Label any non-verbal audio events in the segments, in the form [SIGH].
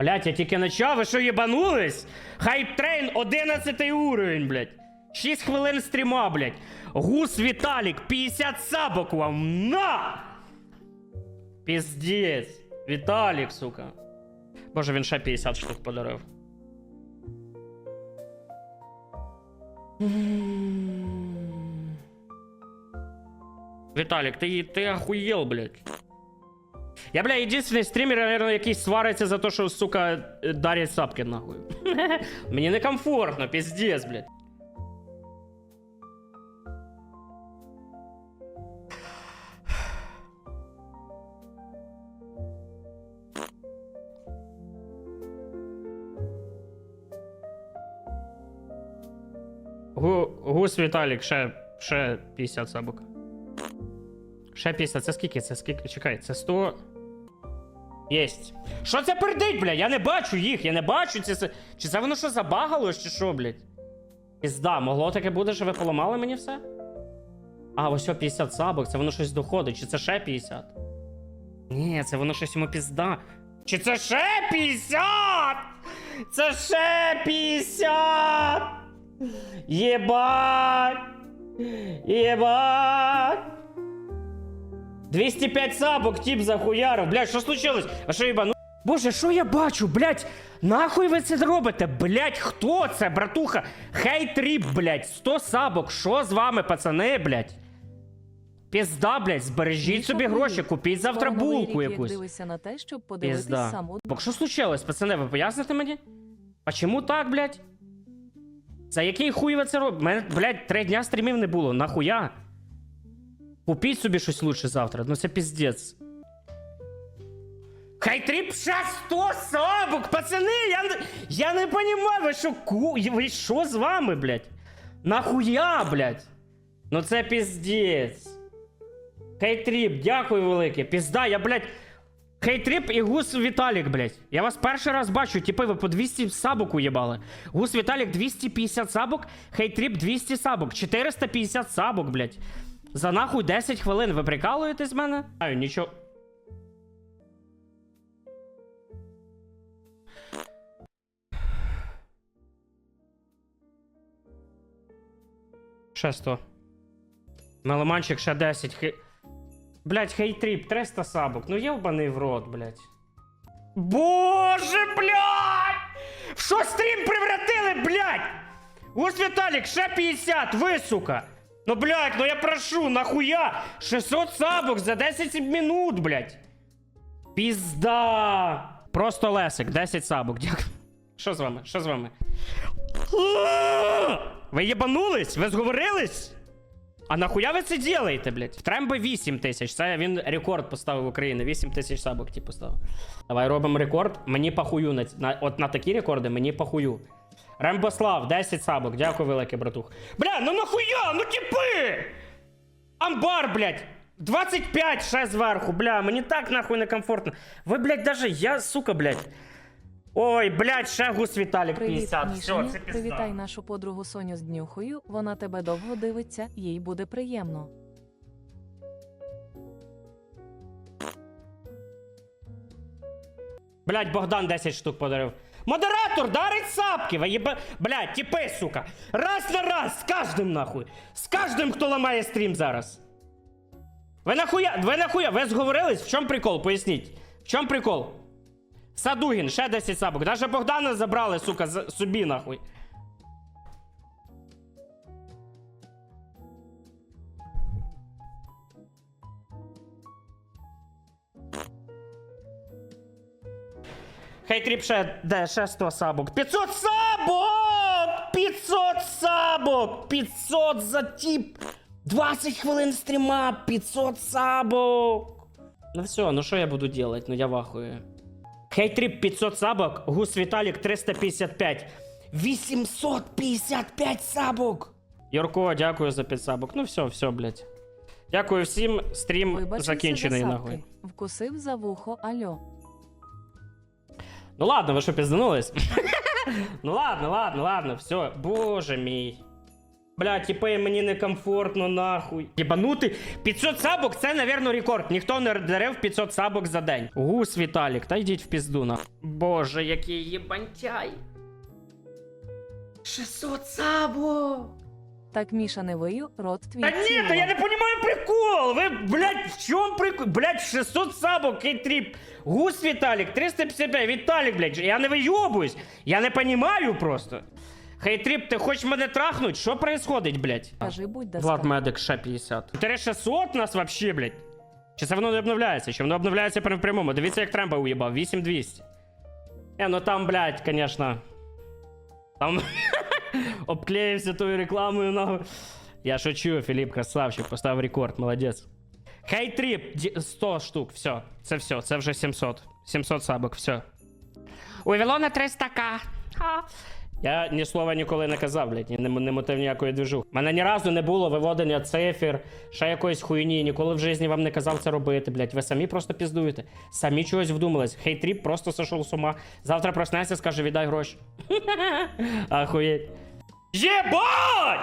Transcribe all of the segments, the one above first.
Блять, я тільки почав, ви що єбанулись? Хайптрейн 11 уровень, блять. 6 хвилин стріма, блять. Гус Віталік, 50 сабок вам. На! Піздець. Віталік, сука. Боже, він ще 50 штук подарив. Віталік, ти, ти охуєл, блядь. Я, бля, единственный стример, наверное, який свариться за то, що, сука, дарять сапки, нахуй. [LAUGHS] Мені некомфортно, пиздец, блядь. Гу, гус Віталік, ще, ще 50 сабок. Ще 50, це скільки? Це скільки? Чекай, це 100. Єсть. Що це пердить, бля? Я не бачу їх, я не бачу. Це. Чи це воно що забагалось, чи що, блядь? Пізда, могло таке бути, що ви поламали мені все? А, ось о 50 сабок, це воно щось доходить, чи це ще 50? Ні, це воно щось йому пізда. Чи це ще 50? Це ще 50! Єбать! Єбать! 205 сабок, тип захуярив. Блядь, що случилось? А що єбану? Боже, що я бачу, блядь? Нахуй ви це робите? Блядь, хто це, братуха? Хейтріп, блядь, 100 сабок. Що з вами, пацани, блядь? Пізда, блядь, збережіть собі гроші, купіть завтра булку якусь. Дивися на те, щоб подивитись Пізда. саму. Бок, що случилось, пацани, ви поясните мені? А чому так, блядь? За який хуй ви це робите? Мене, блядь, три дня стрімів не було. Нахуя? Купіть собі щось лучше завтра. Ну це піздець. Хай тріп ще 100 сабок, пацани! Я, я не понимаю, ви що ку... Ви що з вами, блядь? Нахуя, блядь? Ну це піздець. Хейтріп, дякую велике. Пізда, я, блядь. Хейтріп і Гус Віталік, блядь. Я вас перший раз бачу, типи, ви по 200 сабок уєбали. Гус Віталік 250 сабок, Хейтріп 200 сабок, 450 сабок, блядь. За нахуй 10 хвилин. Ви прикалуєтесь з мене? Аю, нічого. Ще 100. Меломанчик ще 10. Хей... Блять, хейтріп, 300 сабок. Ну євбаний в рот, блять. Боже, блядь! В що стрім превратили, блядь? Ось Віталік, ще 50, ви, сука. Ну, блядь, ну я прошу, нахуя? 600 сабок за 10 минут, блядь. Пізда. Просто Лесик, 10 сабок, дякую. Що з вами? Що з вами? Ви єбанулись? Ви зговорились? А нахуя ви це делаєте, блядь? В Тремби 8 тисяч. Це він рекорд поставив в Україні. 8 тисяч сабок, типу, поставив. Давай робимо рекорд. Мені похую на, на от на такі рекорди, мені похую. Рембослав, 10 сабок. Дякую, велике, братух. Бля, ну нахуя? Ну типи! Амбар, блядь! 25 ще зверху, бля, мені так нахуй некомфортно. Ви, блядь, даже я, сука, блядь. Ой, блядь, ще гус Віталік Привіт, 50. Все, Мішаня. це пізда. Привітай нашу подругу Соню з днюхою. Вона тебе довго дивиться, їй буде приємно. Блять, Богдан 10 штук подарив. Модератор дарить сапки, ви єба... Блять, тіпи, сука. Раз на раз, з кожним нахуй. З кожним, хто ламає стрім зараз. Ви нахуя, ви нахуя, ви зговорились? В чому прикол? Поясніть. В чому прикол? Садугін, ще 10 сапок. Даже Богдана забрали, сука, з- собі нахуй. Хай тріп ще, де, ще 100 сабок. 500 сабок! 500 сабок! 500 за тіп! 20 хвилин стріма, 500 сабок! Ну все, ну що я буду делать? Ну я вахую. Хейтріп 500 сабок, Гус Віталік 355. 855 сабок! Юрко, дякую за 5 сабок. Ну все, все, блядь. Дякую всім, стрім Вибачися закінчений за нахуй. Вкусив за вухо, альо. Ну ладно, ви що пізданулись? [LAUGHS] ну ладно, ладно, ладно, все. Боже мій. Бля, типи, мені некомфортно, нахуй. Єбанути. 500 сабок це, навірно, рекорд. Ніхто не дерев 500 сабок за день. Гус, Віталік, та йдіть в пізду, на. Боже, який єбантяй. 600 сабок. Так Міша не вию, рот твій. Та ні, та я не понимаю прикол. Ви, блядь, в чому прикол? Блядь, 600 сабок, кейтріп. Гус Віталік, 355. Віталік, блядь, я не вийобуюсь. Я не понимаю просто. Хейтріп, ти хочеш мене трахнуть? Що происходить, блядь? Кажи, будь Влад доска. Медик ще 50. 600 нас вообще, блядь. Чи це воно не обновляється? Чи воно обновляється прямо в прямому? Дивіться, як Тремба уїбав. 8200. Е, ну там, блядь, конечно. Там [LAUGHS] обклеївся тою рекламою, нахуй. Я шучу, Філіп, красавчик, поставив рекорд, молодець. Хейтріп, 100 штук, все. Це все, це вже 700. 700 сабок, все. У Вілона 300к. Я ні слова ніколи не казав, блядь, не, не мотив ніякої движу. Мене ні разу не було виводення цифр, ще якоїсь хуйні. Ніколи в житті вам не казав це робити, блядь. Ви самі просто піздуєте. Самі чогось вдумались. Хейтріп просто сошов з ума. Завтра проснеться, скаже, віддай гроші. [LAUGHS] Ахуєть. Єбать!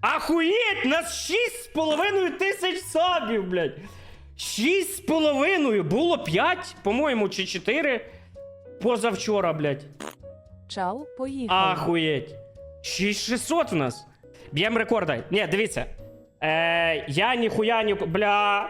Ахуєть! Нас 6,5 тисяч сабів, блядь. 6,5! Було 5, по-моєму, чи 4 позавчора, блядь. Чал, поїхали. Ахуєть. 6600 в нас. Б'єм рекорда. Ні, дивіться. Е, я ніхуя ні... Бля.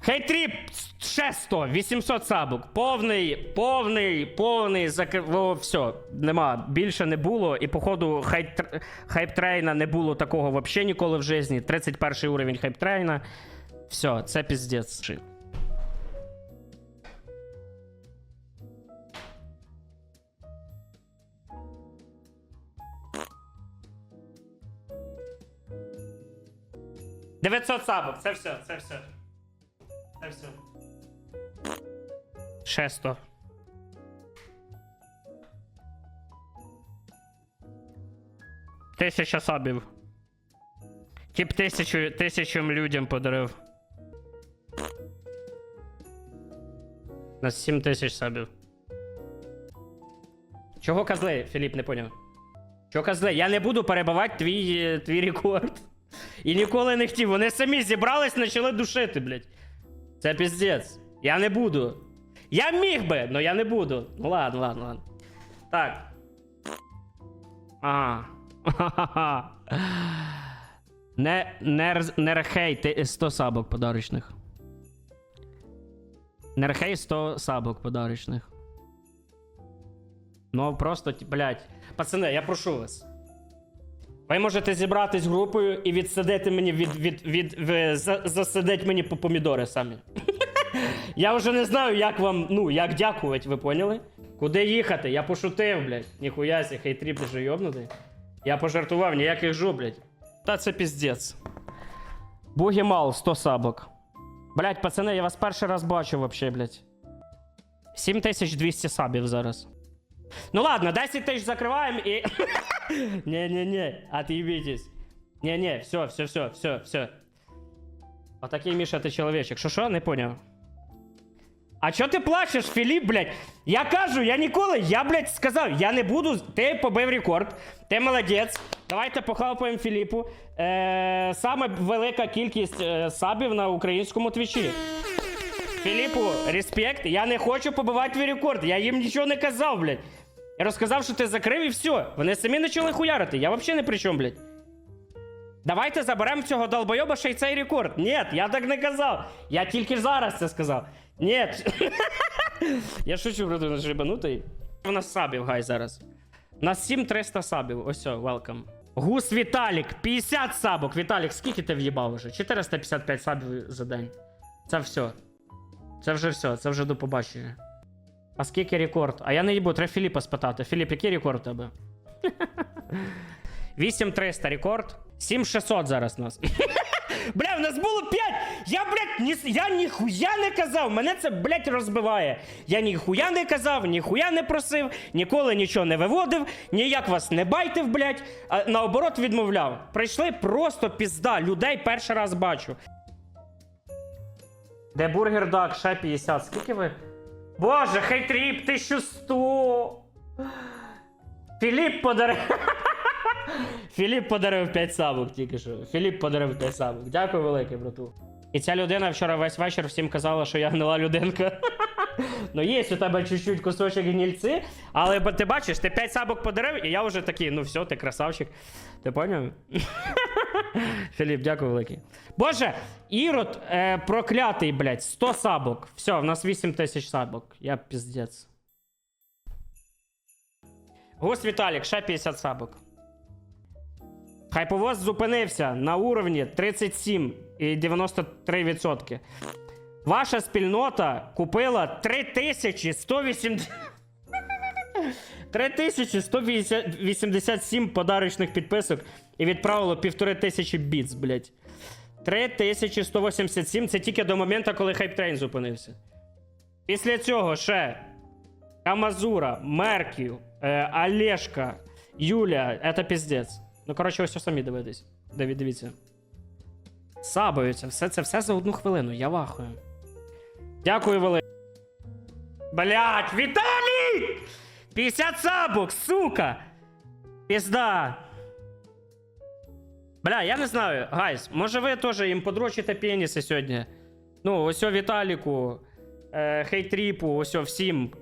Хейтріп ще 100, 800 сабок. Повний, повний, повний закр... О, все, нема. Більше не було. І походу хайп... хайптрейна не було такого вообще ніколи в житті. 31 уровень хайптрейна. Все, це піздець. — 900 сабок, це все, це все. Це все. Ще 100. Тисяча сабів. Тип тисячу, тисячам людям подарив. На 7 тисяч сабів. Чого козли, Філіп, не поняв? Чого козли? Я не буду перебивати твій, е, твій рекорд. І ніколи не хотів. Вони самі зібрались, почали душити, блядь. Це піздець. Я не буду. Я міг би, але я не буду. Ну ладно, ладно, ладно. Так. Ага. [LAUGHS] Не, не, не рахей, ти 100 сабок подарочних. Не рахей 100 сабок подарочних. Ну просто, блядь. Пацани, я прошу вас. Ви можете зібратись групою і відсадити мені від, від, від, ви, за, засадити мені по помідори самі. [LAUGHS] Я вже не знаю, як вам, ну, як дякувати, ви поняли? Куди їхати? Я пошутив, блядь. Ніхуя сі, хейтріп вже йобнутий. Я пожартував, ніяких жу, блядь. Та це піздець. Бугімал, 100 сабок. Блядь, пацани, я вас перший раз бачу вообще, блядь. 7200 сабів зараз. Ну ладно, 10 тисяч закриваємо і. [LAUGHS] Не-не-не, отъебитесь. Не-не, все, все, все, все, все. Отакий Міша, ти чоловічок. Що що? Не поняв. А чо ти плачеш, Філіп, блядь? Я кажу, я ніколи, я, блядь, сказав, я не буду. Ти побив рекорд, ти молодець. Давайте похлопаємо Філіпу. Е, саме велика кількість е, сабів на українському твічі. Філіпу, респект. Я не хочу побивати твій рекорд. Я їм нічого не казав, блядь. Я розказав, що ти закрив і все. Вони самі почали хуярити. Я взагалі не при чому, блядь. Давайте заберемо цього долбойоба ще й цей рекорд. Ні, я так не казав. Я тільки зараз це сказав. Ні. [LAUGHS] я шучу, брати, наш рибанутий. У нас сабів, гай, зараз. У нас 7300 сабів. Ось, welcome. Гус Віталік, 50 сабок. Віталік, скільки ти в'їбав уже? 455 сабів за день. Це все. Це вже все, це вже до побачення. А скільки рекорд? А я не їбу, треба Філіпа спитати. Філіп, який рекорд у тебе? [LAUGHS] 8300 рекорд. 7600 зараз у нас. [LAUGHS] Бля, в нас було 5! Я, блядь, ні, я ніхуя не казав! Мене це, блядь, розбиває. Я ніхуя не казав, ніхуя не просив, ніколи нічого не виводив, ніяк вас не байтив, блядь, а наоборот відмовляв. Прийшли просто пізда, людей перший раз бачу. Де бургер дак, ще 50. Скільки ви? Боже, хейтріп, 1100! Філіп подарив. [LAUGHS] Філіп подарив 5 сабок тільки що. Філіп подарив 5 сабок. Дякую велике, брату. І ця людина вчора весь вечір всім казала, що я гнила людинка. [LAUGHS] Ну, є у тебе чуть-чуть кусочок гнільці, але ти бачиш, ти 5 сабок подарив, і я вже такий, ну все, ти красавчик. Ти поняв? [LAUGHS] [LAUGHS] Філіп, дякую великий. Боже, Ірод е, проклятий, блядь, 100 сабок. Все, в нас 8 тисяч сабок. Я піздець. Гус Віталік, ще 50 сабок. Хайповоз зупинився на уровні 37,93%. Ваша спільнота купила 3180... 3187 [LAUGHS] подарочних підписок і відправило півтори тисячі біц, блядь. 3187 це тільки до моменту, коли хайптрейн зупинився. Після цього ще Камазура, Мерків, е, Олешка, Юля, це піздець. Ну, коротше, ось самі дивитесь. Диві- Дивіться. Сабаються, все це все за одну хвилину, я вахую. Дякую, велике. Блять, Віталій! 50 сабок, сука! Пізда. Бля, я не знаю, гайс, може ви теж їм подрочите пеніси сьогодні? Ну, ось Віталіку, е, Хейтріпу, ось всім.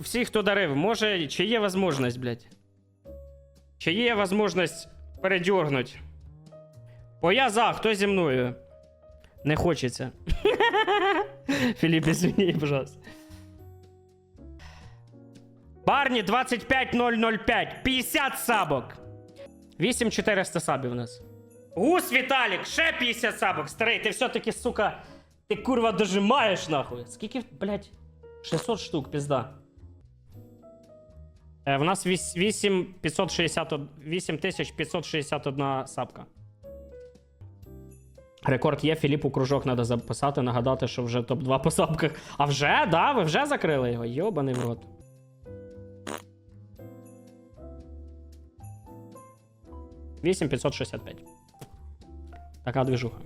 Всі, хто дарив, може, чи є можливість, блядь? Чи є можливість передьорнуть? Бо я за, хто зі мною? Не хочеться. [LAUGHS] Філіп, извини, пожалуйста. Барні 25005, 50 сабок. 8400 сабів у нас. Гус Віталік, ще 50 сабок. Старий, ти все-таки, сука, ти курва дожимаєш нахуй. Скільки, блядь? 600 штук, пізда. Е, в нас 8561 8561 сапка. Рекорд є, Філіпу кружок треба записати, нагадати, що вже топ-2 по сапках. А вже, да? Ви вже закрили його? Йобаний в рот. Вісім 565. Така движуха.